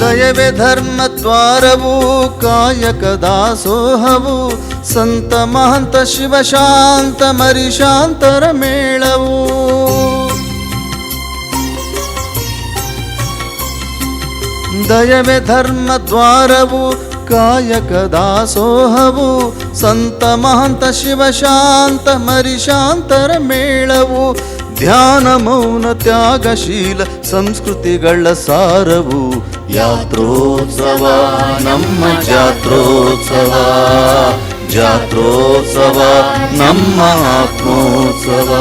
ದಯವೇ ಧರ್ಮ ದ್ವಾರವು ಕಾಯಕ ದಾಸೋಹವು ಸಂತ ಮಹಂತ ಶಿವಶಾಂತ ಮರಿಶಾಂತರ ಮೇಳವು ದಯವೇ ಧರ್ಮ ದ್ವಾರವು ಕಾಯಕ ದಾಸೋಹವು ಸಂತ ಮಹಂತ ಶಿವಶಾಂತ ಮರಿಶಾಂತರ ಮೇಳವು ಧ್ಯಾನ, ಮೌನ ತ್ಯಾಗಶೀಲ ಸಂಸ್ಕೃತಿಗಳ ಸಾರವು ಯಾತ್ರೋತ್ಸವ. ನಮ್ಮ ಜಾತ್ರೋತ್ಸವ ಜಾತ್ರೋತ್ಸವ, ನಮ್ಮ ಆತ್ಮೋತ್ಸವ.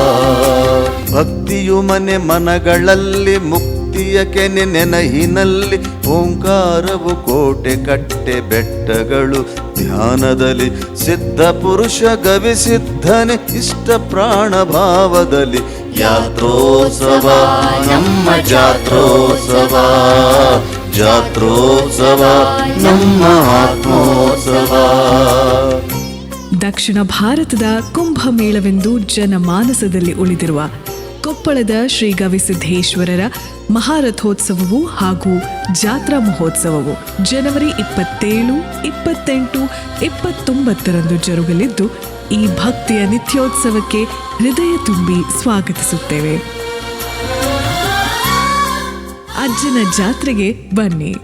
ಭಕ್ತಿಯು ಮನೆ ಮನಗಳಲ್ಲಿ, ಮುಕ್ತಿಯ ಕೆನೆ ನೆನಹಿನಲ್ಲಿ, ಓಂಕಾರವು ಕೋಟೆ ಕಟ್ಟೆ ಬೆಟ್ಟಗಳು. ಧ್ಯಾನದಲ್ಲಿ ಸಿದ್ಧ ಪುರುಷ ಗವಿಸಿದ್ಧನೆ ಇಷ್ಟ ಪ್ರಾಣ ಭಾವದಲ್ಲಿ ಯಾತ್ರೋತ್ಸವ ನಮ್ಮ ಜಾತ್ರೋತ್ಸವ ಜಾತ್ರೋತ್ಸವ, ನಮ್ಮ ಆತ್ಮೋತ್ಸವ. ದಕ್ಷಿಣ ಭಾರತದ ಕುಂಭಮೇಳವೆಂದು ಜನಮಾನಸದಲ್ಲಿ ಉಳಿದಿರುವ ಕೊಪ್ಪಳದ ಶ್ರೀ ಗವಿಸಿದ್ದೇಶ್ವರರ ಮಹಾರಥೋತ್ಸವವು ಹಾಗೂ ಜಾತ್ರಾ ಮಹೋತ್ಸವವು ಜನವರಿ ಇಪ್ಪತ್ತೇಳು, ಇಪ್ಪತ್ತೆಂಟು, ಇಪ್ಪತ್ತೊಂಬತ್ತರಂದು ಜರುಗಲಿದ್ದು ಈ ಭಕ್ತಿಯ ನಿತ್ಯೋತ್ಸವಕ್ಕೆ ಹೃದಯ ತುಂಬಿ ಸ್ವಾಗತಿಸುತ್ತೇವೆ. ಅಜ್ಜನ ಜಾತ್ರೆಗೆ ಬನ್ನಿ.